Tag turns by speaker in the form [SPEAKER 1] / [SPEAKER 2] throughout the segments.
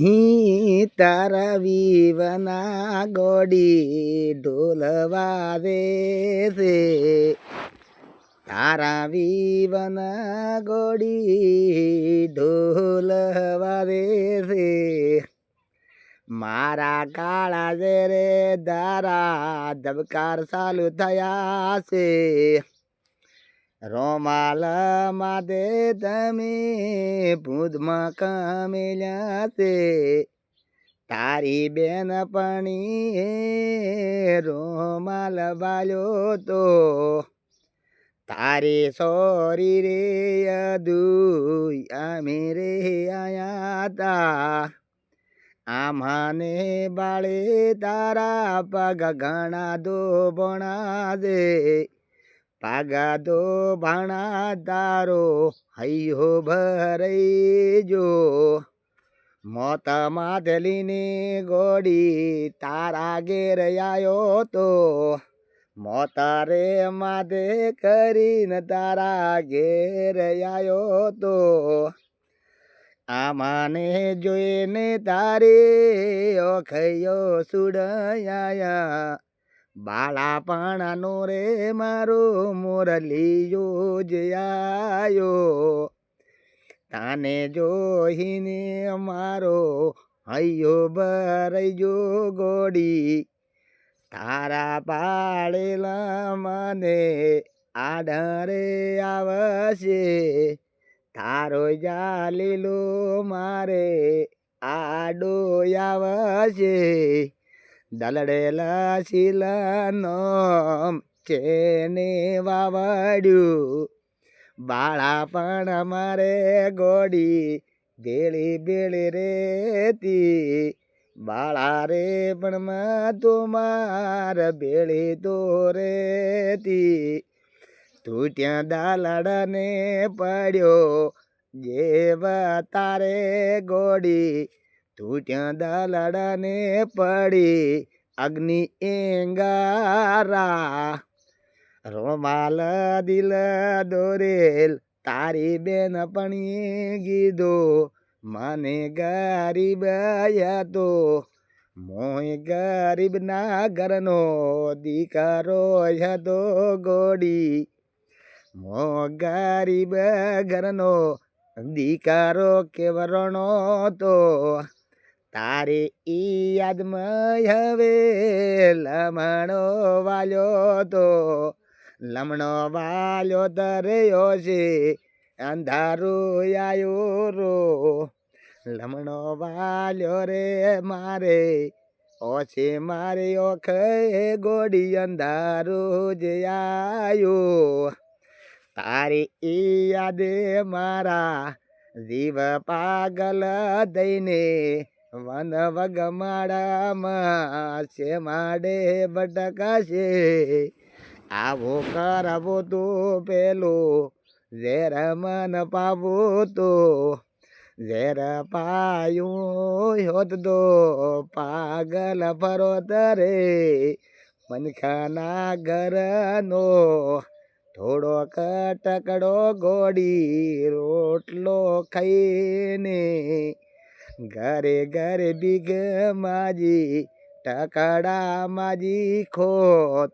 [SPEAKER 1] હી તારા વિવના ગોડી ઢોલવા દે છે તારા વીવના ગોડી ઢોલવા દે છે મારા કાળા રે દારા ધબકાર ચાલુ થયા છે રોમાલ માદે તમે ભૂદમાં કમેલ્યા છે તારી બેન પણી રોમાલ બાલ્યો તો. તારી સોરી રે યદુ અમે રે આયાતા આમાને બાળે તારા પગ ઘણા દો ભણા દે. પાગાદો ભાણા તારો હૈયો ભરઈ જો મોત માધલીને ગોડી તારા ઘેર આવ્યો તો મોત રે માધે કરીને તારા ઘેર આવ્યો તો આમાને જોઈને તારે ઓખયો સુડયા બાળાપણાનો રે મારો મોરલીયો જ આયો તાને જોઈને મારો હૈયો ભરજો ગોડી. તારા પાડેલા મને આડરે આવશે. તારો જાલીલો મારે આડો આવશે. દલડેલા શીલાનો ચેને વાવડ્યું. બાળાપણ મારે ગોડી બેળી બેળી રેતી. બાળા રે પણ માં તો બેળી તો રેતી. તું ત્યાં દાલડને પડ્યો, જેવા તારે ગોડી તું ત્યાં દાલડને પડી અગ્નિ એંગારા. રોમાલ દિલ દોરેલ, તારી બેન પણી ગીધો મને ગરીબ તો મોય ગરીબ ના ઘરનો દીકરો હતો ગોડી. મો ગરીબ ઘરનો દીકરો કેવરણો તો તારે ઈ યાદમાં હવે લમણો વાલ્યો તો. લમણો વાલ્યો તરયો છે, અંધારું આયો રો. લમણો વાલ્યો રે મારે, ઓછે મારે ઓખે ગોડી અંધારું જે આયો. તારી ઈ યાદે મારા જીવ પાગલ દઈને વન વગમાડામાં છે, માડે ભટકાશે આવો કરવો તો પેલો. ઝેર મન પાવો તો. ઝેર પાયું હોત તો પાગલ ફરો તરે મનખાના ઘરનો થોડો કટકડો ગોડી રોટલો ખાઈને ઘરે ઘરે બીગ માજી, ટકડા માજી ખોત.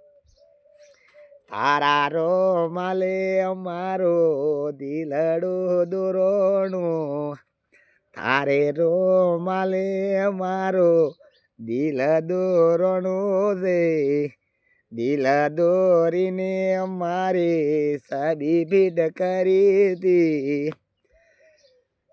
[SPEAKER 1] તારા રો માલે અમારો દિલડો દોરોણો. તારે રો માલે અમારો દિલ દોરણો રે. દિલ દોરીને અમારે સબી ભીડ કરી હતી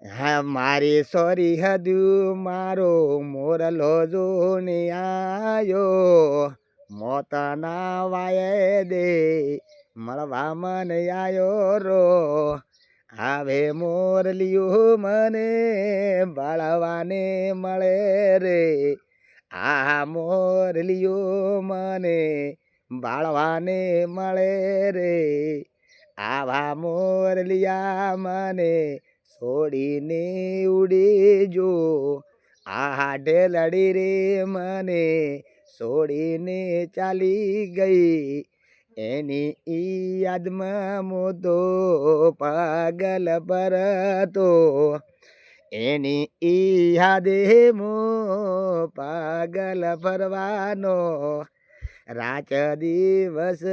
[SPEAKER 1] મારી સોરી હદુ મારો મોરલો જોને આયો મોતના વાય દે મળવા મને આયો રો હવે મોરલિયું મને બાળવાને મળે રે આ મોરલિયું મને બાળવાને મળે રે આવા મોરલિયા મને છોડીને ઉડી જો. આ ઢેલડી રે મને છોડીને ચાલી ગઈ. એની ઈ યાદમાં મોતો પાગલ પરતો. એની ઈ યાદે મો પાગલ ફરવાનો રાત દિવસ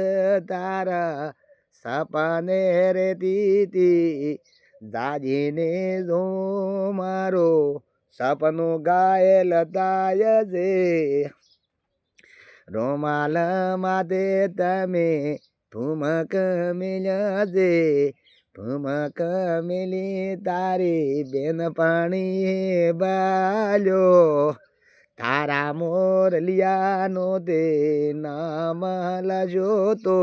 [SPEAKER 1] તારા સપને રેતી દાજીને જો મારો સપનું ગાયેલ તાય છે. રોમાલ માતે તમે ઠુમક મિલજે છે ઠુમક મિલી તારી બેન પાણી બાલ્યો. તારા મોરલિયાનો તે નામ લજો તો.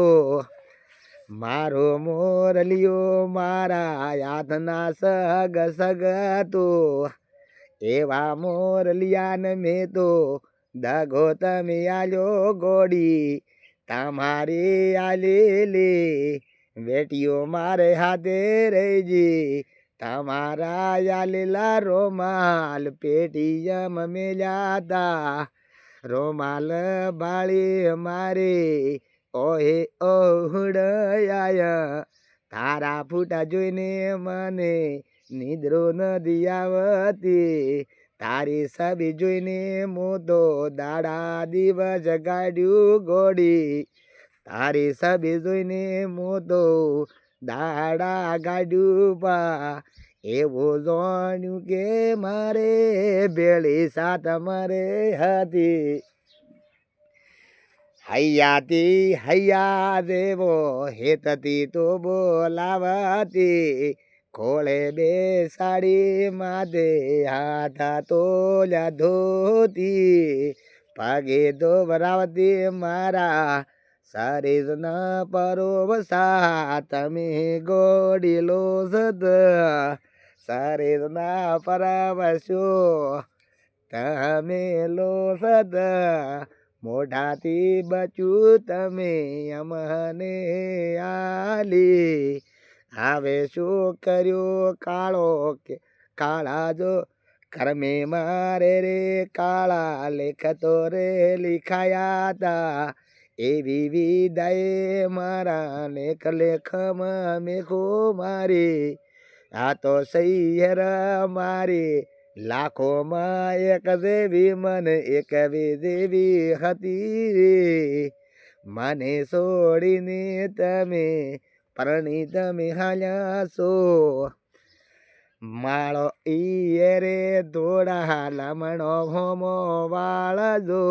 [SPEAKER 1] મારો મોરલિયો મારા યાદના સગ સગ તો. એવા મોરલિયાને મેં તો દગો તમે આલ્યો ગોડી. તમારી આલેલી બેટીઓ મારે હાથે રહીજી તમારા આલેલા રોમાલ પેટીયમ મેલ્યા હતા રોમાલ બાળી મારે ઓહે ઓહડાયા તારા ફૂટા જોઈને મને નિદ્રો નદી આવતી તારી છબી જોઈને મોતો દાડા દિવસ ગાડ્યું ગોડી. તારી છબી જોઈને મોતો દાડા ગાડ્યું પા. એવું જાણ્યું કે મારે બેળી સાત મારે હતી. હૈયાતી હૈયા દેવો, હેતતી તો બોલાવતી. ખોળે બેસાડી માદે હાથા તોલ્યા ધોતી પગે દોવરાવતી મારા શરીરના પરોવસા. તમે ગોડીલો સદ શરીરના પરવશો. તમે લો સદ મોઢાથી બચું તમે અમને આલી. હવે શું કર્યું કાળો કે કાળા જો? કરમે મારે રે કાળા લેખતો રે લિખાયા તા એવી વિદાય મારા લેખ લેખમાં મેઘો મારી. આ તો સૈયર મારી. લાખોમાં એક દેવી, મને એક દેવી હતી. મને છોડીને તમે પરણી તમે હાલ્યા છો. માળો ઈએ રે ધોળા, લમણો હોમો વાળજો.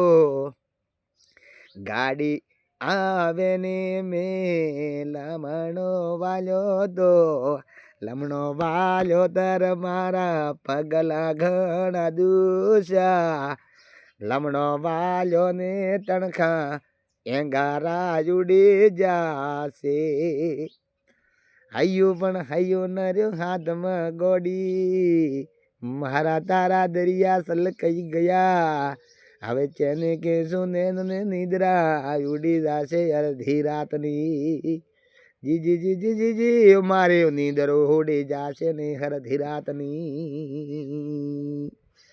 [SPEAKER 1] ગાડી આવે ને મેં લમણો વાલ્યો તો. લમણો વાલ્યો તર મારા પગલા ઘણા દુસા લમણો વાલ્યો ને તણખા એંગારા ઉડી જાશે. હૈયું પણ હૈયું ન રહ્યું હાથમાં ગોડી. મારા તારા દરિયા સલકાઈ ગયા. હવે ચેને કે શું ને નિદ્રા ઉડી જાશે અડધી રાતની. જી જી જી જી જી જી મારે નીંદર હોડે જાશે ને અડધી રાતની.